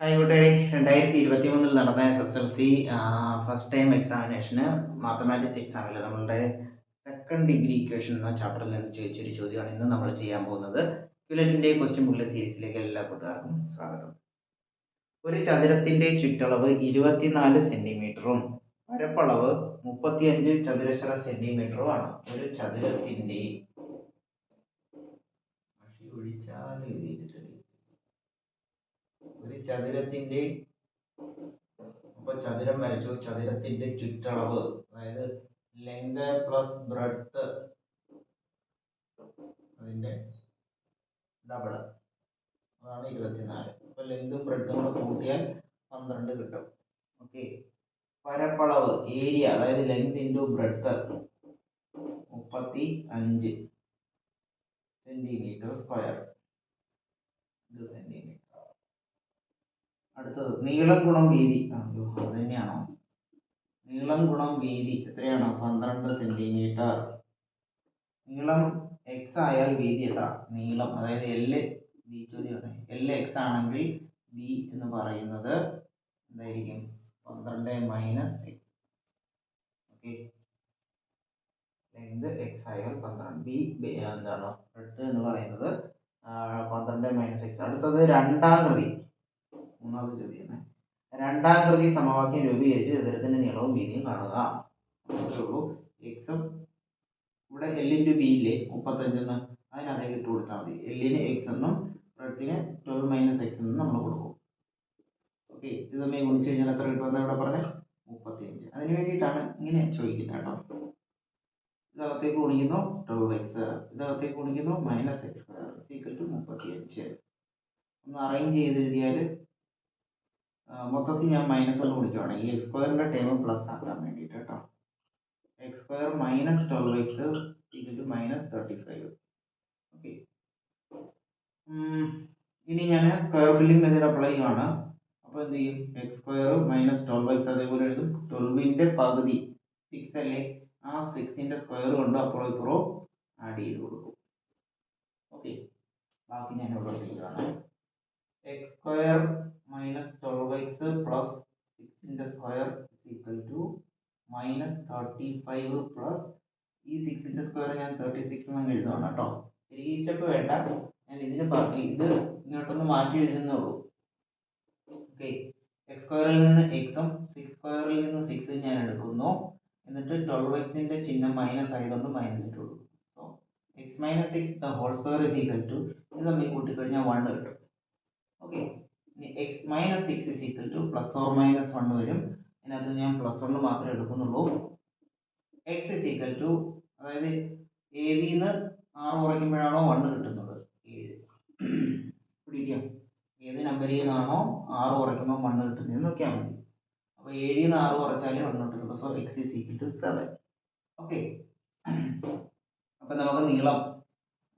Hi കൂട്ടുകാരെ. രണ്ടായിരത്തി ഇരുപത്തി മൂന്നിൽ നടന്ന S S L C first time എക്സാമിനേഷന് mathematics എക്സാമിൽ നമ്മളുടെ സെക്കൻഡ് ഡിഗ്രി ഇക്വേഷൻ എന്ന ചാപ്റ്ററിൽ നിന്ന് ചോദിച്ചൊരു ചോദ്യമാണ് ഇന്ന് നമ്മൾ ചെയ്യാൻ പോകുന്നത്. ക്യുലറ്റിന്റെ ക്വസ്റ്റ്യൻ ബുക്കിലെ സീരീസിലേക്ക് എല്ലാ കൂട്ടുകാർക്കും സ്വാഗതം. ഒരു ചതുരത്തിന്റെ ചുറ്റളവ് ഇരുപത്തിനാല് സെന്റിമീറ്ററും പരപ്പളവ് മുപ്പത്തിയഞ്ച് ചതുരശ്ര സെന്റിമീറ്ററുമാണ് ഒരു ചതുരത്തിന്റെ ഒഴിച്ചാൽ. ഒരു ചതുരത്തിന്റെ ഇപ്പൊ ചതുരം വരച്ചു. ചതുരത്തിന്റെ ചുറ്റളവ് അതായത് ലെങ്ത് പ്ലസ് ബ്രെഡ്ത്ത് അതിന്റെ ഡബിൾ അതാണ് ഇരുപത്തിനാല്. അപ്പൊ ലെങ്തും ബ്രെഡ്ത്തും കൂടെ കൂട്ടിയാൽ പന്ത്രണ്ട് കിട്ടും. ഓക്കെ പരപ്പളവ് ഏരിയ അതായത് ലെങ്ത് ഇന്റു ബ്രെഡ്ത്ത് മുപ്പത്തി അഞ്ച് സെന്റിമീറ്റർ സ്ക്വയർ ഇത് സെന്റിമീറ്റർ അടുത്തത് നീളം ഗുണം വീതി. അയ്യോ അത് തന്നെയാണോ നീളം ഗുണം വീതി എത്രയാണ്? പന്ത്രണ്ട് സെന്റിമീറ്റർ. നീളം എക്സ് ആയാൽ വീതി എത്ര? നീളം അതായത് എൽ ബി ചോദ്യമാണ്. എൽ എക്സ് ആണെങ്കിൽ ബി എന്ന് പറയുന്നത് എന്തായിരിക്കും? പന്ത്രണ്ട് minus X okay length X ആയാൽ പന്ത്രണ്ട്. ബി എന്താണ്? അടുത്ത് എന്ന് പറയുന്നത് പന്ത്രണ്ട് മൈനസ് എക്സ് അടുത്തത് രണ്ടാം കൃതി ചോദ്യം രണ്ടാം കൃതി സമവാക്യം രൂപീകരിച്ച് ചതുരത്തിന്റെ നീളവും വീതിയും കാണുക. എക്സും ഇവിടെ എല്ലിന്റെ ബി ഇല്ലേ? മുപ്പത്തഞ്ചെന്ന് അതിനകത്തേക്ക് ഇട്ട് കൊടുത്താൽ മതി. എല്ലിന് എക്സ് എന്നും ബ്രെഡത്തിന് ട്വൽവ് മൈനസ് എക്സ് എന്നും നമ്മൾ കൊടുക്കും. ഓക്കെ ഇത് തമ്മിൽ ഗുണിച്ച് കഴിഞ്ഞാൽ എത്ര കിട്ടുമെന്ന് ഇവിടെ പറഞ്ഞ? മുപ്പത്തിയഞ്ച്. അതിന് വേണ്ടിയിട്ടാണ് ഇങ്ങനെ ചോദിക്കുന്നത് കേട്ടോ. ഇതകത്തേക്ക് ഗുണിക്കുന്നു ട്വൽവ് എക്സ് ഇതകത്തേക്ക് ഗുണിക്കുന്നു minus X square equal to മുപ്പത്തിയഞ്ച്. ഒന്ന് അറേഞ്ച് ചെയ്ത് എഴുതിയാൽ മൊത്തത്തിൽ ഞാൻ മൈനസ് ഒന്ന് ഗുണിക്കുവാണ്. ഈ എക്സ് സ്ക്വയറിന്റെ ടേം പ്ലസ് ആക്കാൻ വേണ്ടിയിട്ട് കേട്ടോ X square minus twelve X equal minus thirty five okay ഇനി ഞാൻ സ്ക്വയർ ഫില്ലിംഗ് മെത്തേഡ് അപ്ലൈ ചെയ്യുവാണ്. അപ്പോൾ എന്ത് ചെയ്യും? X square minus twelve X അതേപോലെ എഴുതും. ട്വൽവിന്റെ പകുതി സിക്സ് അല്ലേ? ആ സിക്സിന്റെ സ്ക്വയർ കൊണ്ട് അപ്പോൾ ഇപ്പുറവും ആഡ് ചെയ്ത് കൊടുക്കും. ഓക്കെ ബാക്കി ഞാൻ ഇവിടെ ചെയ്യുവാണ്. X square minus twelve X plus സിക്സിന്റെ square equal to minus thirty five plus ഈ സിക്സിന്റെ സ്ക്വയർ ഞാൻ തേർട്ടി സിക്സ് എന്ന് എഴുതുകയാണ് കേട്ടോ. എനിക്ക് ഈ സ്റ്റെപ്പ് വേണ്ട. ഞാൻ ഇതിന് ഇത് ഇങ്ങോട്ടൊന്ന് മാറ്റി എഴുതുന്നേ ഉള്ളൂ. ഓക്കെ എക്സ് സ്ക്വയറിൽ നിന്ന് എക്സും സിക്സ് സ്ക്വയറിൽ നിന്ന് സിക്സും ഞാൻ എടുക്കുന്നു. എന്നിട്ട് ട്വൽവ് എക്സിന്റെ ചിഹ്നം മൈനസ് ആയതുകൊണ്ട് മൈനസ് ഇട്ട് so X minus six the whole square is equal to ഇത് തമ്മിൽ കൂട്ടിക്കഴിഞ്ഞാൽ വൺ കിട്ടും. ഓക്കെ ഇനി X minus six is equal to plus or minus one വരും. അതിനകത്ത് ഞാൻ പ്ലസ് വൺ മാത്രമേ എടുക്കുന്നുള്ളൂ. എക്സ് ഇസ് ഈക്വൽ ടു അതായത് ഏതിൽ നിന്ന് ആറ് കുറയ്ക്കുമ്പോഴാണോ വണ്ണ് കിട്ടുന്നത്? ഏഴ്. പിടിക്കാം? ഏത് നമ്പറിൽ നിന്നാണോ ആറ് കുറയ്ക്കുമ്പോൾ വണ്ണ് കിട്ടുന്നത് നോക്കിയാൽ മതി. അപ്പോൾ ഏഴിൽ നിന്ന് ആറ് കുറച്ചാലേ one കിട്ടുന്നുള്ളൂ. So X is equal to seven okay അപ്പം നമുക്ക് നീളം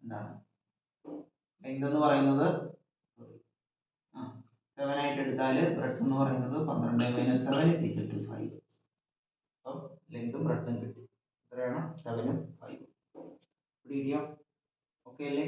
എന്താണ്? ലെങ്ത് എന്ന് പറയുന്നത്? സെവൻ ആയിട്ട് എടുത്താൽ ബ്രെഡ്ത്ത് എന്ന് പറയുന്നത് പന്ത്രണ്ട് minus seven is to five അപ്പം ലെങ്തും ബ്രെഡ്ത്തും കിട്ടി. എത്രയാണ് സെവനും ഫൈവും പിടിക്കാം ഓക്കെ അല്ലേ?